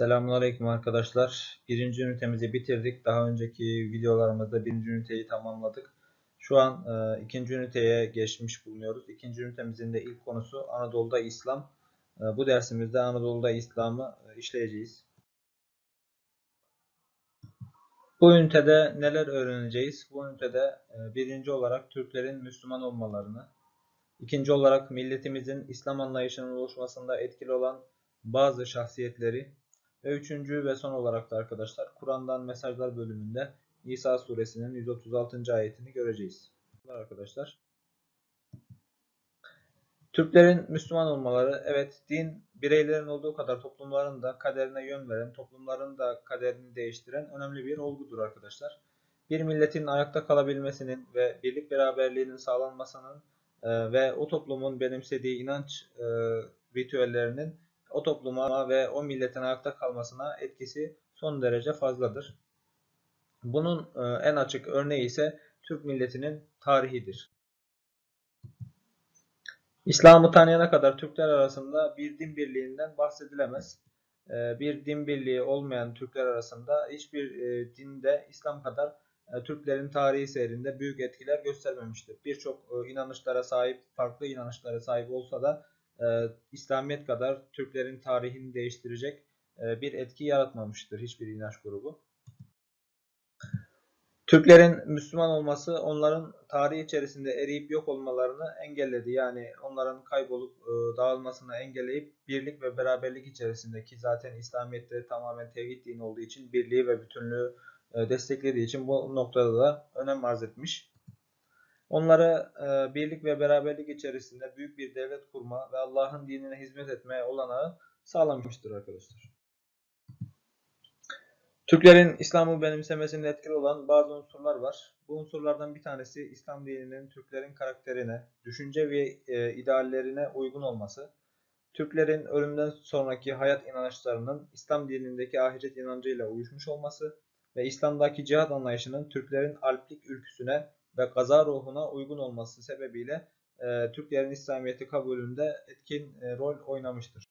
Selamünaleyküm arkadaşlar. Birinci ünitemizi bitirdik. Daha önceki videolarımızda birinci üniteyi tamamladık. Şu an e, ikinci üniteye geçmiş bulunuyoruz. İkinci ünitemizin de ilk konusu Anadolu'da İslam. E, bu dersimizde Anadolu'da İslam'ı e, işleyeceğiz. Bu ünitede neler öğreneceğiz? Bu ünitede e, birinci olarak Türklerin Müslüman olmalarını, ikinci olarak milletimizin İslam anlayışının oluşmasında etkili olan bazı şahsiyetleri, ve üçüncü ve son olarak da arkadaşlar Kur'an'dan mesajlar bölümünde İsa suresinin 136. ayetini göreceğiz. Arkadaşlar. Türklerin Müslüman olmaları evet din bireylerin olduğu kadar toplumların da kaderine yön veren, toplumların da kaderini değiştiren önemli bir olgudur arkadaşlar. Bir milletin ayakta kalabilmesinin ve birlik beraberliğinin sağlanmasının e, ve o toplumun benimsediği inanç e, ritüellerinin o topluma ve o milletin ayakta kalmasına etkisi son derece fazladır. Bunun e, en açık örneği ise Türk milletinin tarihidir. İslam'ı tanıyana kadar Türkler arasında bir din birliğinden bahsedilemez. E, bir din birliği olmayan Türkler arasında hiçbir e, dinde İslam kadar Türklerin tarihi seyrinde büyük etkiler göstermemiştir. Birçok inanışlara sahip, farklı inanışlara sahip olsa da e, İslamiyet kadar Türklerin tarihini değiştirecek e, bir etki yaratmamıştır hiçbir inanç grubu. Türklerin Müslüman olması onların tarih içerisinde eriyip yok olmalarını engelledi. Yani onların kaybolup e, dağılmasını engelleyip birlik ve beraberlik içerisindeki zaten İslamiyet'te tamamen tevhid dini olduğu için birliği ve bütünlüğü e, desteklediği için bu noktada da önem arz etmiş. Onlara e, birlik ve beraberlik içerisinde büyük bir devlet kurma ve Allah'ın dinine hizmet etmeye olanağı sağlamıştır arkadaşlar. Türklerin İslam'ı benimsemesinde etkili olan bazı unsurlar var. Bu unsurlardan bir tanesi İslam dininin Türklerin karakterine, düşünce ve e, ideallerine uygun olması. Türklerin ölümden sonraki hayat inançlarının İslam dinindeki ahiret inancıyla uyuşmuş olması ve İslam'daki cihat anlayışının Türklerin alplik ülküsüne ve gaza ruhuna uygun olması sebebiyle e, Türklerin İslamiyet'i kabulünde etkin e, rol oynamıştır.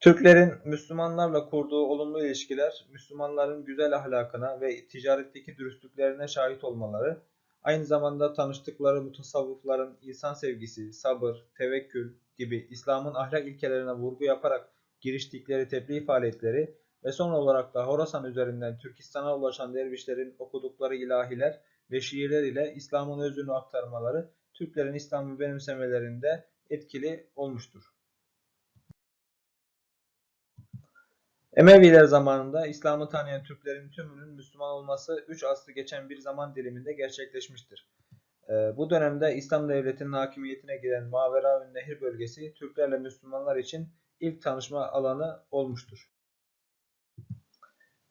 Türklerin Müslümanlarla kurduğu olumlu ilişkiler, Müslümanların güzel ahlakına ve ticaretteki dürüstlüklerine şahit olmaları, aynı zamanda tanıştıkları mutasavvıfların insan sevgisi, sabır, tevekkül gibi İslam'ın ahlak ilkelerine vurgu yaparak giriştikleri tebliğ faaliyetleri ve son olarak da Horasan üzerinden Türkistan'a ulaşan dervişlerin okudukları ilahiler ve şiirler ile İslam'ın özünü aktarmaları Türklerin İslam'ı benimsemelerinde etkili olmuştur. Emeviler zamanında İslam'ı tanıyan Türklerin tümünün Müslüman olması 3 asrı geçen bir zaman diliminde gerçekleşmiştir. Ee, bu dönemde İslam devletinin hakimiyetine giren Mavera ve Nehir bölgesi Türklerle Müslümanlar için ilk tanışma alanı olmuştur.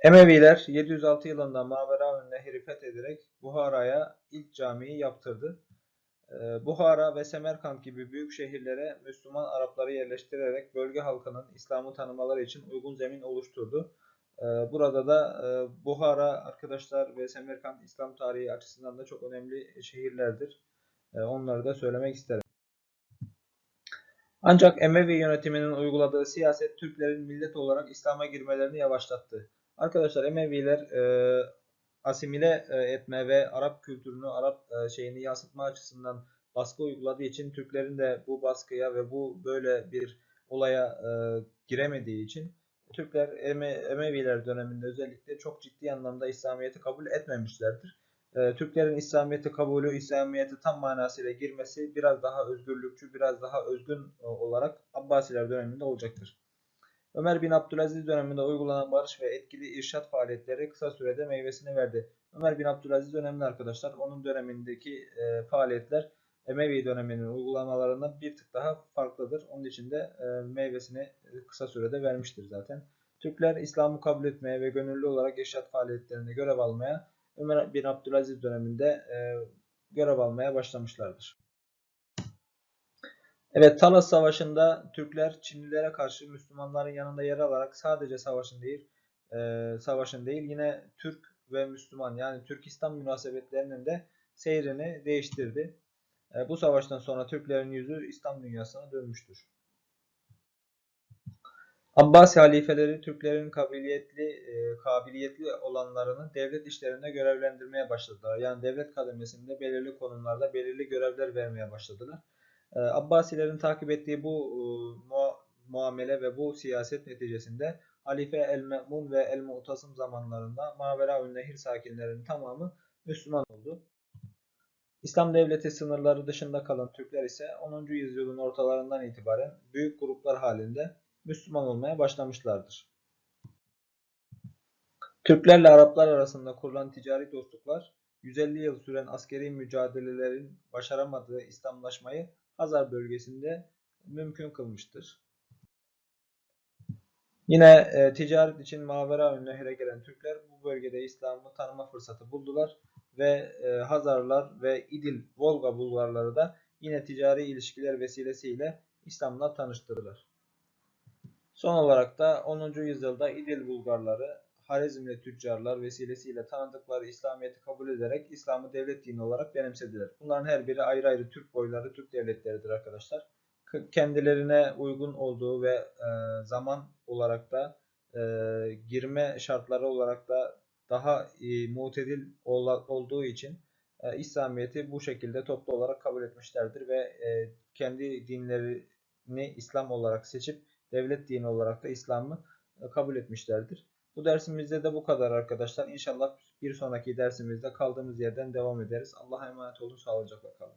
Emeviler 706 yılında Maveraun Nehri fethederek Buhara'ya ilk camiyi yaptırdı. Ee, Buhara ve Semerkant gibi büyük şehirlere Müslüman Arapları yerleştirerek bölge halkının İslam'ı tanımaları için uygun zemin oluşturdu. Ee, burada da e, Buhara arkadaşlar ve Semerkant İslam tarihi açısından da çok önemli şehirlerdir. Ee, onları da söylemek isterim. Ancak Emevi yönetiminin uyguladığı siyaset Türklerin millet olarak İslam'a girmelerini yavaşlattı. Arkadaşlar Emeviler e, asimile e, etme ve Arap kültürünü, Arap e, şeyini yansıtma açısından baskı uyguladığı için Türklerin de bu baskıya ve bu böyle bir olaya e, giremediği için Türkler Eme, Emeviler döneminde özellikle çok ciddi anlamda İslamiyet'i kabul etmemişlerdir. E, Türklerin İslamiyet'i kabulü, İslamiyet'i tam manasıyla girmesi biraz daha özgürlükçü, biraz daha özgün e, olarak Abbasiler döneminde olacaktır. Ömer bin Abdülaziz döneminde uygulanan barış ve etkili irşat faaliyetleri kısa sürede meyvesini verdi. Ömer bin Abdülaziz önemli arkadaşlar. Onun dönemindeki e, faaliyetler Emevi döneminin uygulamalarından bir tık daha farklıdır. Onun için de e, meyvesini kısa sürede vermiştir zaten. Türkler İslam'ı kabul etmeye ve gönüllü olarak irşat faaliyetlerinde görev almaya Ömer bin Abdülaziz döneminde e, görev almaya başlamışlardır. Evet Talas Savaşı'nda Türkler Çinlilere karşı Müslümanların yanında yer alarak sadece savaşın değil, e, savaşın değil yine Türk ve Müslüman yani Türk-İslam münasebetlerinin de seyrini değiştirdi. E, bu savaştan sonra Türklerin yüzü İslam dünyasına dönmüştür. Abbasi halifeleri Türklerin kabiliyetli e, kabiliyetli olanlarını devlet işlerinde görevlendirmeye başladılar. Yani devlet kademesinde belirli konumlarda belirli görevler vermeye başladılar. E, Abbasilerin takip ettiği bu e, mua- muamele ve bu siyaset neticesinde Halife el-Me'mun ve el-Mu'tasım zamanlarında Maveraun Nehir sakinlerinin tamamı Müslüman oldu. İslam devleti sınırları dışında kalan Türkler ise 10. yüzyılın ortalarından itibaren büyük gruplar halinde Müslüman olmaya başlamışlardır. Türklerle Araplar arasında kurulan ticari dostluklar 150 yıl süren askeri mücadelelerin başaramadığı İslamlaşmayı Hazar bölgesinde mümkün kılmıştır. Yine e, ticaret için Maveraun Nehir'e gelen Türkler bu bölgede İslam'ı tanıma fırsatı buldular ve e, Hazarlar ve İdil Volga Bulgarları da yine ticari ilişkiler vesilesiyle İslam'la tanıştırdılar. Son olarak da 10. yüzyılda İdil Bulgarları Harizmli tüccarlar vesilesiyle tanıdıkları İslamiyet'i kabul ederek İslam'ı devlet dini olarak benimsediler. Bunların her biri ayrı ayrı Türk boyları, Türk devletleridir arkadaşlar. Kendilerine uygun olduğu ve e, zaman olarak da e, girme şartları olarak da daha e, mutedil olduğu için e, İslamiyet'i bu şekilde toplu olarak kabul etmişlerdir ve kendi dinlerini İslam olarak seçip devlet dini olarak da İslam'ı kabul etmişlerdir. Bu dersimizde de bu kadar arkadaşlar. İnşallah bir sonraki dersimizde kaldığımız yerden devam ederiz. Allah'a emanet olun. Sağlıcakla kalın.